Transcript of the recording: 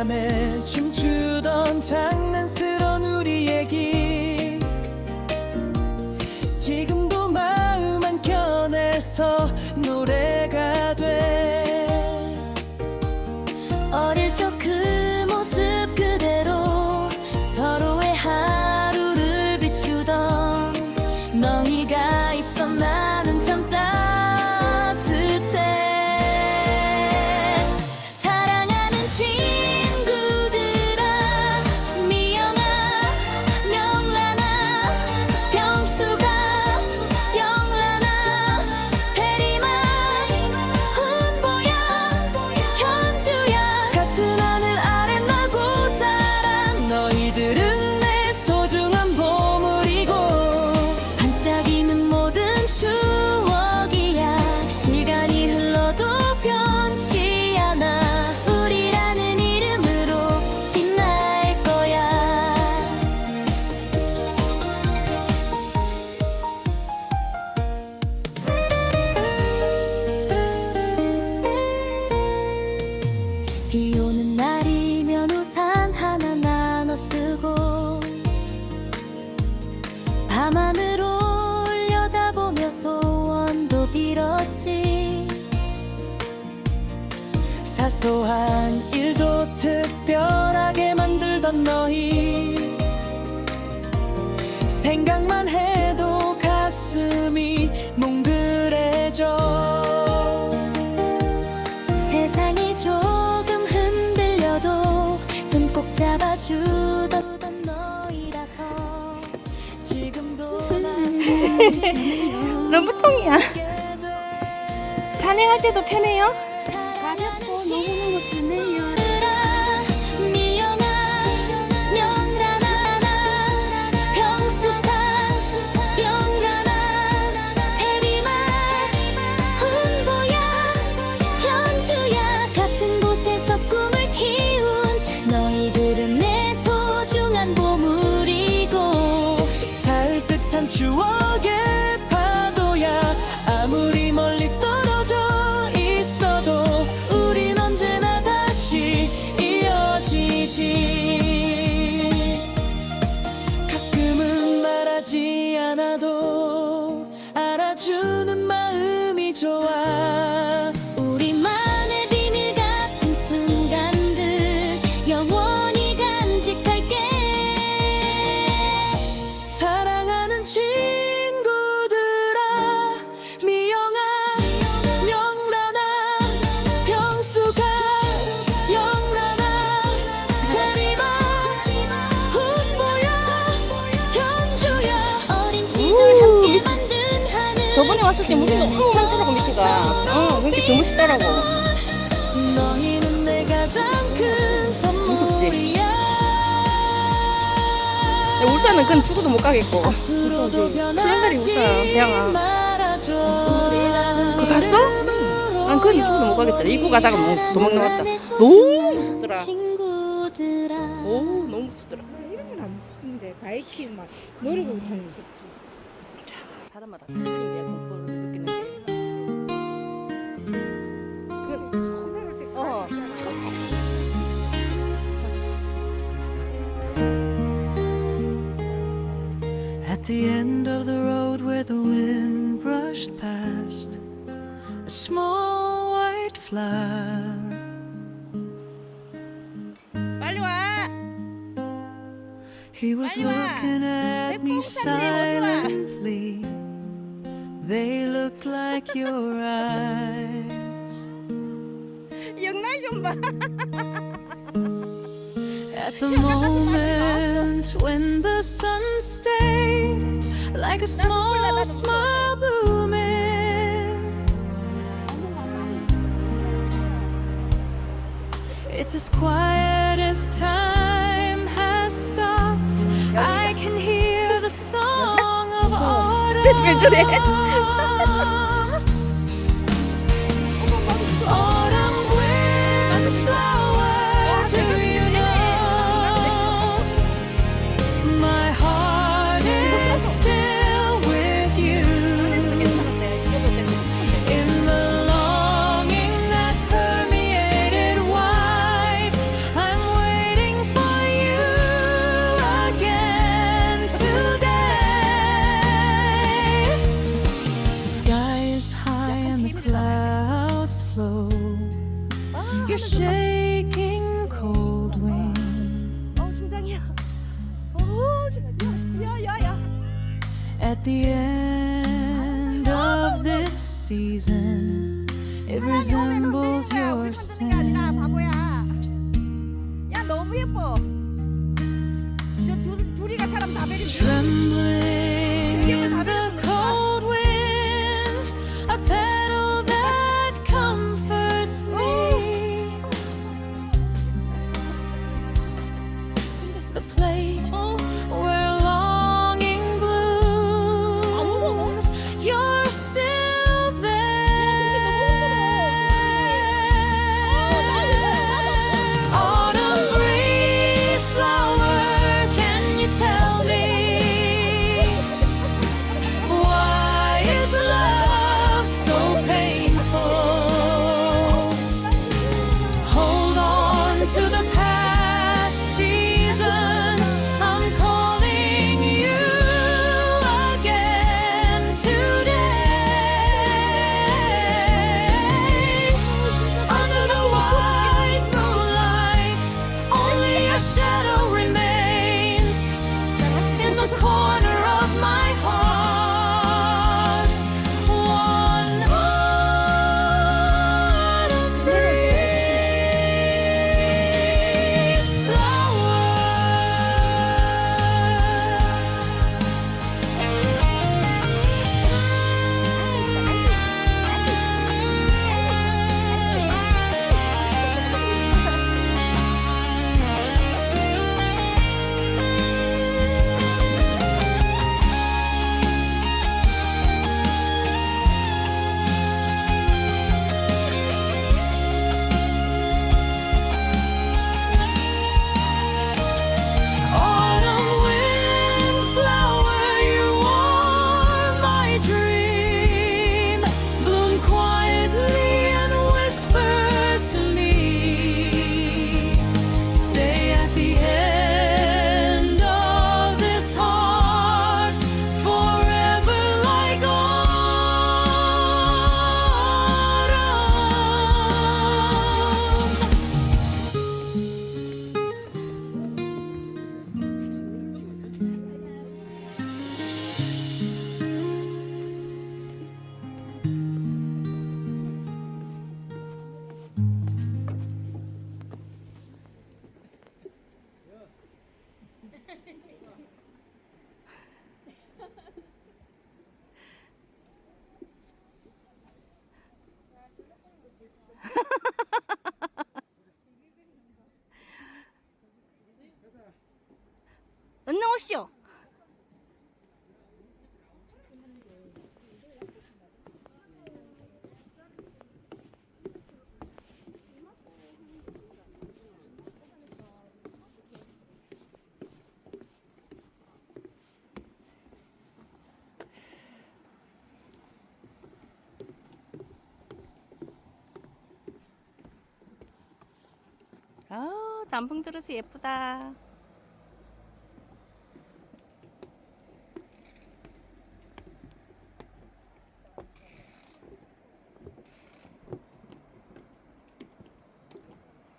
바람에 춤추던 장난. 사소한 일도 특별하게 만들던 너희 생각만 해도 가슴이 몽글해져 세상이 조금 흔들려도 손 꼭 잡아주던 너희라서 지금도 럼부통이야. 돼 산행할 때도 편해요? 가볍고 너무너무 편해요 하늘 저번에 왔을 때 무슨 너무 산더라고 밑에가. 어, 더 멋있더라고. 근데 울산은 그건 죽어도 못 가겠고. 수련다리 변하지 울산, 대양아. 그거 갔어? 난 그건 죽어도 못 가겠다. 입고 가다가 뭐 도망 나왔다. 너무 무섭더라. 오, 너무 무섭더라. 이런 건안 무섭던데 바이킹 막 노래가 못하는 무섭지 사람마다 틀린 게 the end of the road where the wind brushed past a small white flower. 빨리 와. He was 빨리 와. looking at me 내 콩 살래, 어서 와. silently. They look like your eyes. 영란이 좀 봐. At the moment like a small small blooming. It's as quiet as time has stopped. I can hear the song of autumn. flow. You're shaking cold wind. 어, 심장이야. 오, 심장. 야, 야, 야. At the end of this season, it resembles your sin. 야, 너무 예뻐. 저 둘, 둘이가 사람 다 베리는. The place 아, 단풍 들어서 예쁘다.